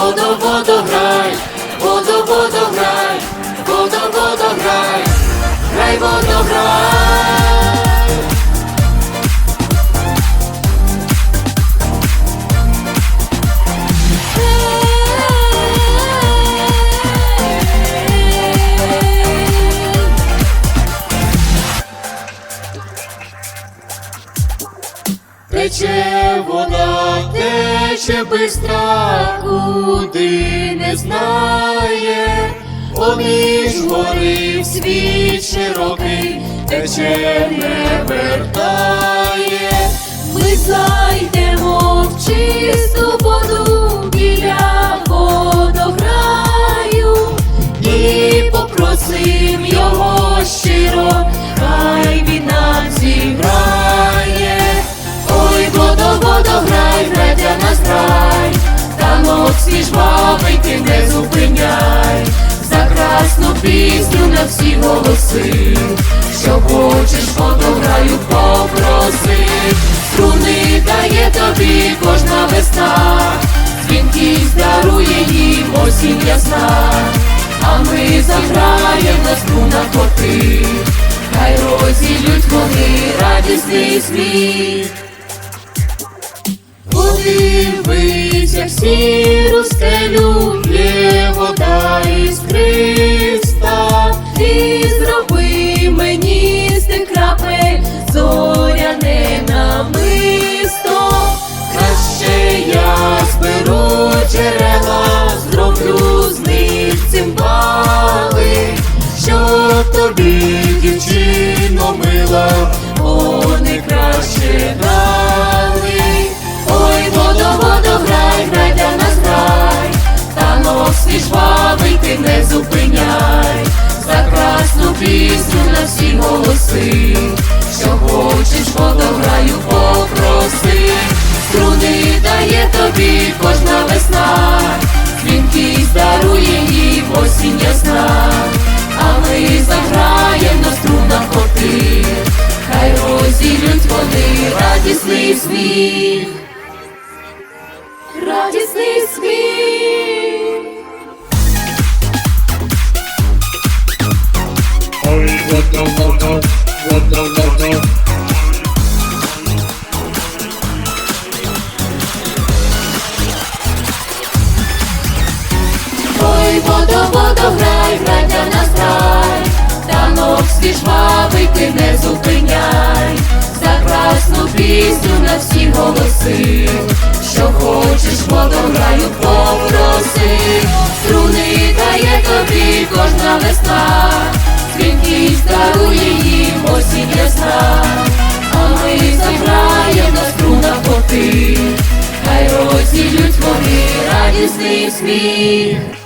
Водо, водо, грай, водо, водо, грай, водо, водо, грай, грай, водо, грай. Тече вода, тече бистра, куди не знає, поміж гори в світ широкий, тече не вертає. Ми зайдемо в чисту пісню на всі голоси, що хочеш водограю попроси, струни дає тобі кожна весна, дзвінкість дарує їм осінь ясна, а ми заграєм на струнах коти, хай розілють вони радісний сміх. Подивись, як сіру зоряне намисто. Краще я зберу джерела, зроблю з них цимбали, що тобі, дівчино мила, вони краще дали. Радісний сміх. Радісний сміх. Ой. Ой, водо, водо, грай, грай для нас грай, танок свій жвавий ти не красну пісню на всі голоси, що хочеш водограю попроси, струни дає тобі кожна весна, дзвінкість дарує їм осінь ясна, а ми заграєм на струнах коти, хай розілють вони радісний сміх.